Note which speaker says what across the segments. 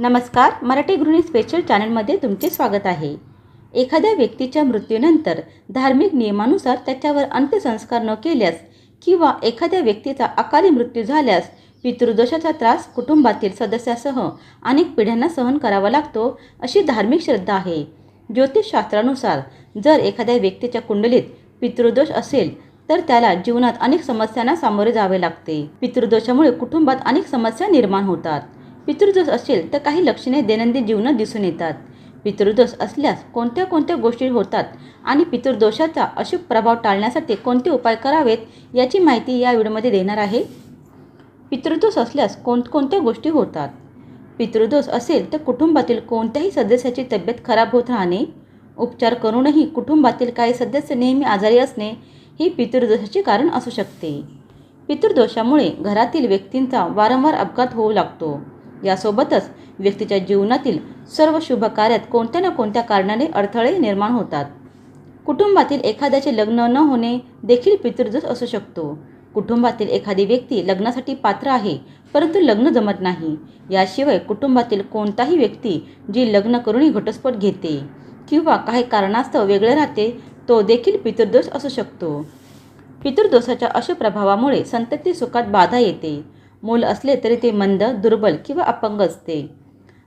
Speaker 1: नमस्कार मराठी गृहिणी स्पेशल चॅनलमध्ये तुमचे स्वागत आहे. एखाद्या व्यक्तीच्या मृत्यूनंतर धार्मिक नियमानुसार त्याच्यावर अंत्यसंस्कार न केल्यास किंवा एखाद्या व्यक्तीचा अकाली मृत्यू झाल्यास पितृदोषाचा त्रास कुटुंबातील सदस्यासह अनेक पिढ्यांना सहन करावा लागतो अशी धार्मिक श्रद्धा आहे. ज्योतिषशास्त्रानुसार जर एखाद्या व्यक्तीच्या कुंडलीत पितृदोष असेल तर त्याला जीवनात अनेक समस्यांना सामोरे जावे लागते. पितृदोषामुळे कुटुंबात अनेक समस्या निर्माण होतात. पितृदोष असेल तर काही लक्षणे दैनंदिन जीवनात दिसून येतात. पितृदोष असल्यास कोणत्या कोणत्या गोष्टी होतात आणि पितृदोषाचा अशुभ प्रभाव टाळण्यासाठी कोणते उपाय करावेत याची माहिती या व्हिडिओमध्ये देणार आहे. पितृदोष असल्यास कोणकोणत्या गोष्टी होतात? पितृदोष असेल तर कुटुंबातील कोणत्याही सदस्याची तब्येत खराब होत राहणे उपचार करूनही कुटुंबातील काही सदस्य नेहमी आजारी असणे हे पितृदोषाचे कारण असू शकते. पितृदोषामुळे घरातील व्यक्तींचा वारंवार अपघात होऊ लागतो. यासोबतच व्यक्तीच्या जीवनातील सर्व शुभ कार्यात कोणत्या ना कोणत्या कारणाने अडथळे निर्माण होतात. कुटुंबातील एखाद्याचे लग्न न होणे देखील पितृदोष असू शकतो. कुटुंबातील एखादी व्यक्ती लग्नासाठी पात्र आहे परंतु लग्न जमत नाही. याशिवाय कुटुंबातील कोणताही व्यक्ती जी लग्न करूनही घटस्फोट घेते किंवा काही कारणास्तव वेगळे राहते तो देखील पितृदोष असू शकतो. पितृदोषाच्या अशा प्रभावामुळे संतती सुखात बाधा येते. मूल असले तरी ते मंद दुर्बल किंवा अपंग असते.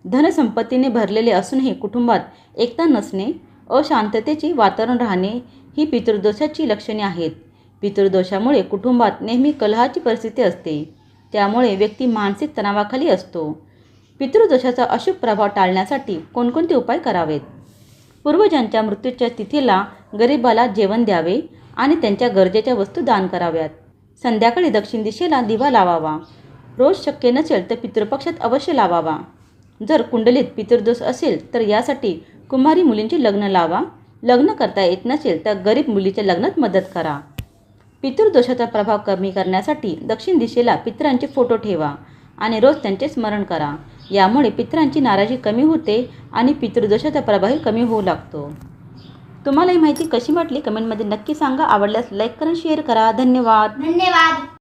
Speaker 1: धनसंपत्तीने भरलेले असूनही कुटुंबात एकता नसणे अशांततेचे वातावरण राहणे ही पितृदोषाची लक्षणे आहेत. पितृदोषामुळे कुटुंबात नेहमी कलहाची परिस्थिती असते. त्यामुळे व्यक्ती मानसिक तणावाखाली असतो. पितृदोषाचा अशुभ प्रभाव टाळण्यासाठी कोणकोणते उपाय करावेत? पूर्वजांच्या मृत्यूच्या तिथीला गरिबाला जेवण द्यावे आणि त्यांच्या गरजेच्या वस्तू दान कराव्यात. संध्याकाळी दक्षिण दिशेला दिवा लावावा. रोज शक्य नसेल तर पितृपक्षात अवश्य लावावा. जर कुंडलीत पितृदोष असेल तर यासाठी कुमारी मुलींचे लग्न लावा. लग्न करता येत नसेल तर गरीब मुलीच्या लग्नात मदत करा. पितृदोषाचा प्रभाव कमी करण्यासाठी दक्षिण दिशेला पितरांचे फोटो ठेवा आणि रोज त्यांचे स्मरण करा. यामुळे पितरांची नाराजी कमी होते आणि पितृदोषाचा प्रभावही कमी होऊ लागतो. तुम्हाला ही माहिती कशी वाटली? कमेंटमध्ये नक्की सांगा. आवडल्यास लाईक करा शेअर करा. धन्यवाद.
Speaker 2: धन्यवाद.